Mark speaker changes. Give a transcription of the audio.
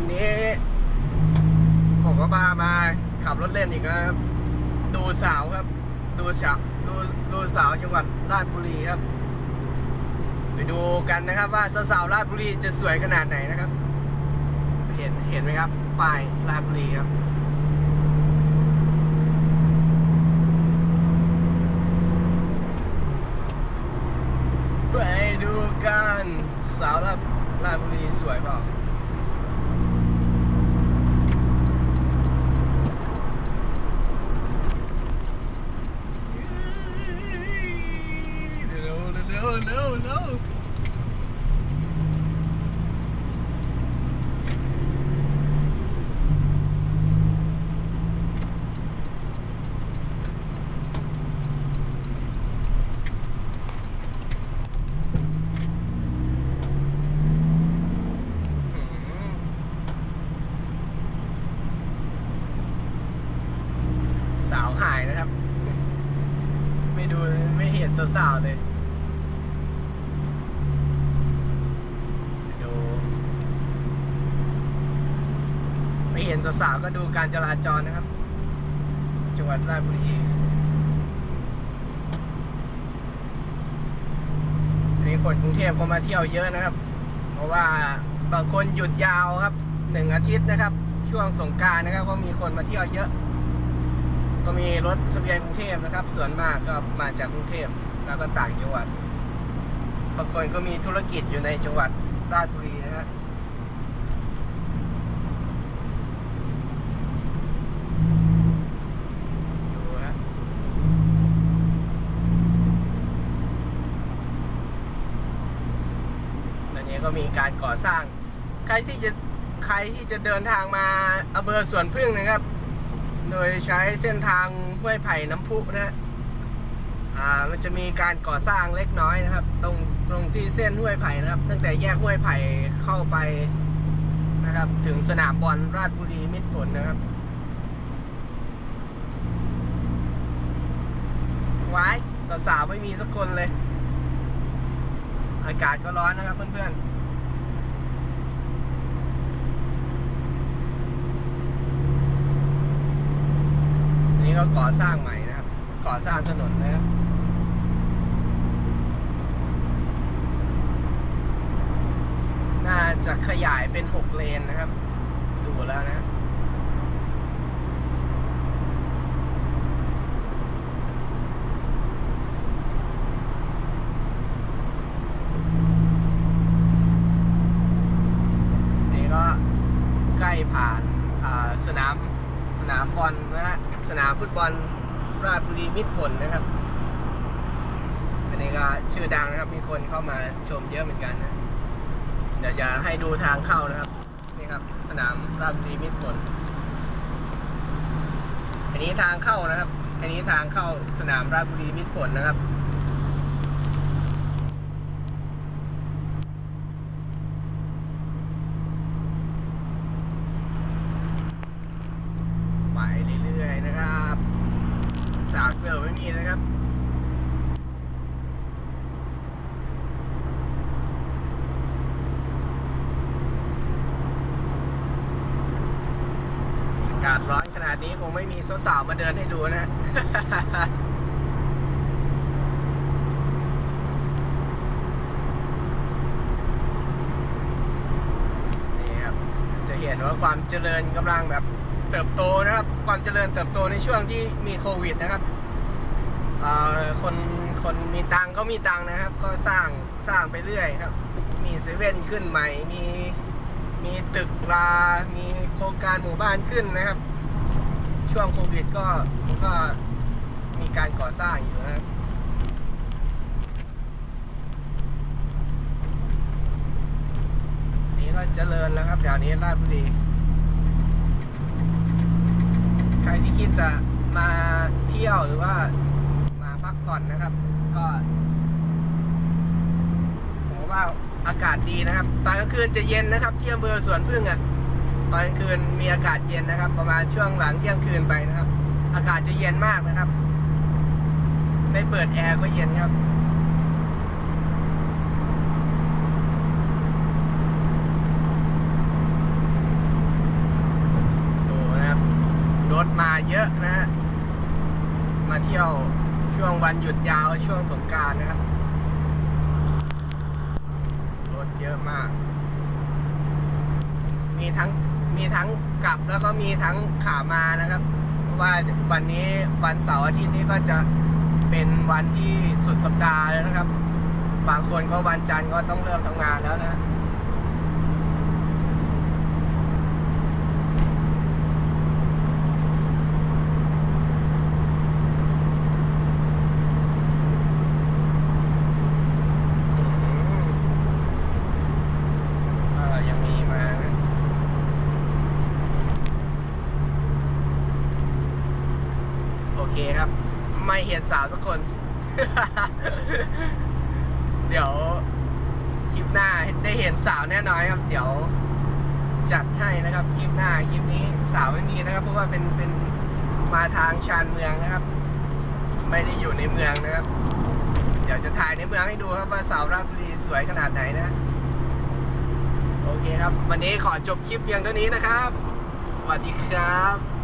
Speaker 1: วันนี้ ผมก็พามาขับรถเล่นอีกครับ ดูสาวครับ ดูสาวดูดูสาวจังหวัดราชบุรีครับ ไปดูกันนะครับว่าสาวๆราชบุรีจะสวยขนาดไหนนะครับ เห็นเห็นไหมครับป้ายราชบุรีครับไปดูกันสาวราชราชบุรีสวยเปล่าเร็วเร็วเร็วเร็วสาวหายนะครับ ไม่ดูไม่เห็น สาวๆเลยดูไม่เห็นสาวๆก็ดูการจราจรนะครับ จังหวัดราชบุรีในคนกรุงเทพก็มาเที่ยวเยอะนะครับ เพราะว่าบางคนหยุดยาวครับหนึ่งอาทิตย์นะครับ ช่วงสงการนะครับ ก็มีคนมาเที่ยวเยอะ ก็มีรถทะเบียนกรุงเทพนะครับ ส่วนมากก็มาจากกรุงเทพ แล้วก็ต่างจังหวัดบางคนก็มีธุรกิจอยู่ในจังหวัดราชบุรีนะฮะดูฮะนี่ก็มีการก่อสร้าง ใครที่จะใครที่จะเดินทางมาอำเภอสวนพึ่งนะครับ โดยใช้เส้นทางห้วยไผ่น้ำพุนะฮะ อ่ามันจะมีการก่อสร้างเล็กน้อยนะครับ ตรงตรงที่เส้นห้วยไผ่นะครับ ตั้งแต่แยกห้วยไผ่เข้าไปนะครับ ถึงสนามบอลราชบุรีมิตรผลนะครับไว้สาวๆไม่มีสักคนเลย อากาศก็ร้อนนะครับเพื่อนๆนนี้ก็ก่อสร้างใหม่นะครับ ก่อสร้างถนนนะครับ น่า จะขยายเป็นหกเลนนะครับ ดูแล้วนะนี่ก็ใกล้ผ่านาสนามสนามบอลนะฮะสนามฟุตบอลราชบุรีมิตรผลนะครับ อันนี้ก็ชื่อดังนะครับ มีคนเข้ามาชมเยอะเหมือนกันนะ เดี๋ยวจะให้ดูทางเข้านะครับนี่ครับสนามราชบุรีมิตรผลอันนี้ทางเข้านะครับ อันนี้ทางเข้าสนามราชบุรีมิตรผลนะครับ ไปเรื่อยๆนะครับ สาวเสิร์ฟไม่มีนะครับ อาศร้อนขนาดนี้คงไม่มีสาวๆมาเดินให้ดูนะนี่ครับจะเห็นว่าความเจริญกำลังแบบเติบโตนะครับ ความเจริญเติบโตในช่วงที่มีโควิดนะครับคนคนมีตังก็มีตังนะครับ ก็สร้างสร้างไปเรื่อยครับ มีเซเว่นขึ้นใหม่มี มีตึกรามีโครงการหมู่บ้านขึ้นนะครับ ช่วงโควิดก็ก็มีการก่อสร้างอยู่นะครับนี่ก็เจริญแล้วครับแถวนี้ราชบุรีใครที่คิดจะมาเที่ยวหรือว่ามาพักผ่อนนะครับ ก็ผมว่า อากาศดีนะครับ ตอนกลางคืนจะเย็นนะครับที่อำเภอสวนพึ่งอะ่ะ ตอนกลางคืนมีอากาศเย็นนะครับ ประมาณช่วงหลังเที่ยงคืนไปนะครับ อากาศจะเย็นมากนะครับ ไม่เปิดแอร์ก็เย็นครับรถมาเยอะนะฮะ มาเที่ยวช่วงวันหยุดยาวช่วงสงการนะครับ เยอะมาก มีทั้งมีทั้งกลับแล้วก็มีทั้งขามานะครับเพราะว่าวันนี้วันเสาร์อาทิตย์นี้ก็จะเป็นวันที่สุดสัปดาห์แล้วนะครับ บางคนก็วันจันทร์ก็ต้องเริ่มทำงานแล้วนะ ก็ยังมีมานะโอเคครับ ไมเห็นสาวสักคน เดี๋ยวคลิปหน้าได้เห็นสาวแน่นอนครับ เดี๋ยวจัดให้นะครับคลิปหน้าคลิปนี้สาวไม่มีนะครับ เพราะว่าเป็นเป็นมาทางชานเมืองนะครับ ไม่ได้อยู่ในเมืองนะครับ เดี๋ยวจะถ่ายในเมืองให้ดูครับว่าสาวราชบุรีสวยขนาดไหนนะโอเคครับ วันนี้ขอจบคลิปเพียงเท่านี้นะครับสวัสดีครับ